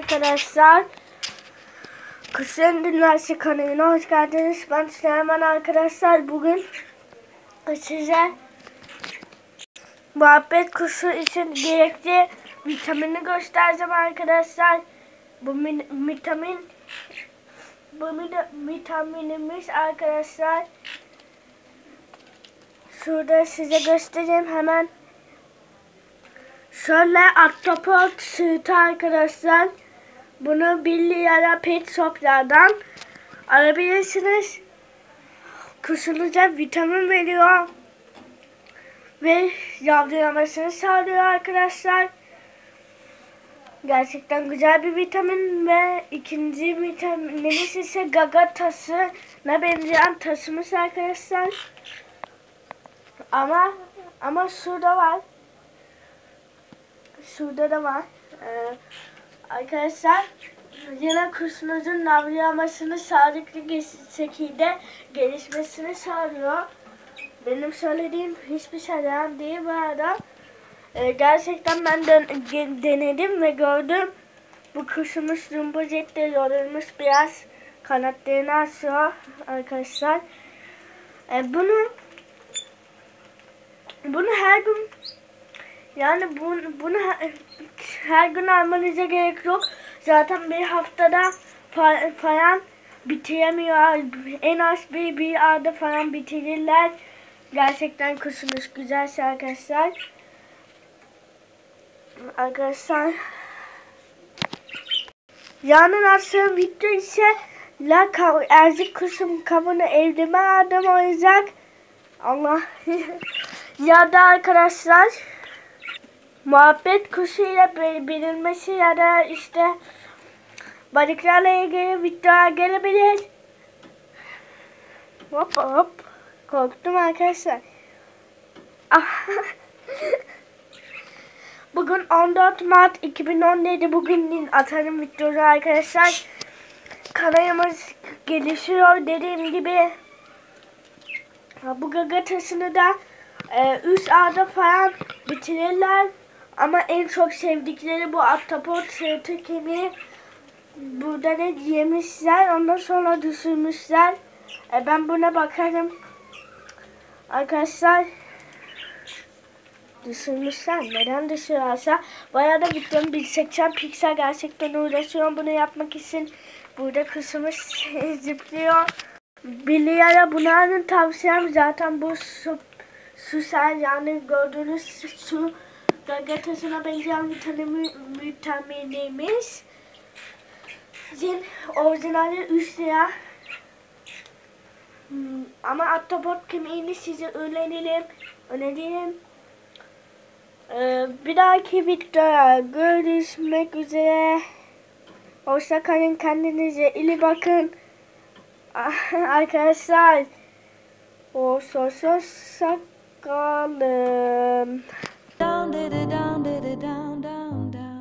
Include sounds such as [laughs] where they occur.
arkadaşlar. Kuşların Dünyası kanalına hoş geldiniz. Ben Süleyman arkadaşlar. Bugün size muhabbet kuşu için gerekli vitamini göstereceğim arkadaşlar. Bu min- vitamin bu min- vitaminimiz arkadaşlar. Şurada size göstereyim hemen. Şöyle ahtapot sütü arkadaşlar. Bunu Billy ya da Pet Shop'lardan alabilirsiniz. Kuşunuza vitamin veriyor. Ve yavrulamasını sağlıyor arkadaşlar. Gerçekten güzel bir vitamin ve ikinci vitaminimiz ise gaga tasına benzeyen tasımız arkadaşlar. Ama ama şurada var. Şurada da var. Ee, arkadaşlar yine kuşunuzun navlamasını sağlıklı şekilde gelişmesini sağlıyor. Benim söylediğim hiçbir şey yalan değil bu arada. Ee, gerçekten ben de denedim ve gördüm. Bu kuşumuz Rumbojet'te yorulmuş biraz kanatlarını açıyor arkadaşlar. Ee, bunu bunu her gün yani bunu, bunu her, gün almanıza gerek yok. Zaten bir haftada fa- falan bitiremiyor. En az bir, bir ayda falan bitirirler. Gerçekten kuşunuz güzelse arkadaşlar. Arkadaşlar Yarın akşam video ise La Erzik kuşum kabını evlime adam olacak. Allah. [laughs] ya da arkadaşlar muhabbet kuşuyla bi- bilinmesi ya da işte balıklarla ilgili video gelebilir. Hop hop. Korktum arkadaşlar. Ah. [laughs] Bugün 14 Mart 2017 bugün atarım videosu arkadaşlar. Kanalımız gelişiyor dediğim gibi. Bu gagatasını da e, üst ağda falan bitirirler. Ama en çok sevdikleri bu ahtapot sırtı kemiği. Burada ne yemişler ondan sonra düşürmüşler. E, ben buna bakarım. Arkadaşlar düşürmüşler. Neden düşürürse? Bayağı da gittim 1080 piksel gerçekten uğraşıyorum bunu yapmak için. Burada kısmı [laughs] zıplıyor. Biliyorum bunların tavsiyem zaten bu su, su sen yani gördüğünüz su gagatasına benzeyen vitamin, vitaminimiz. Zin orijinali 3 lira. Hmm, ama ahtapot kemiğini size öğrenelim. Öneririm. Ee, bir dahaki videoda görüşmek üzere. Hoşça kalın kendinize iyi bakın. [laughs] Arkadaşlar. Hoşça hoşça kalın. Down, down, did it down, down, down.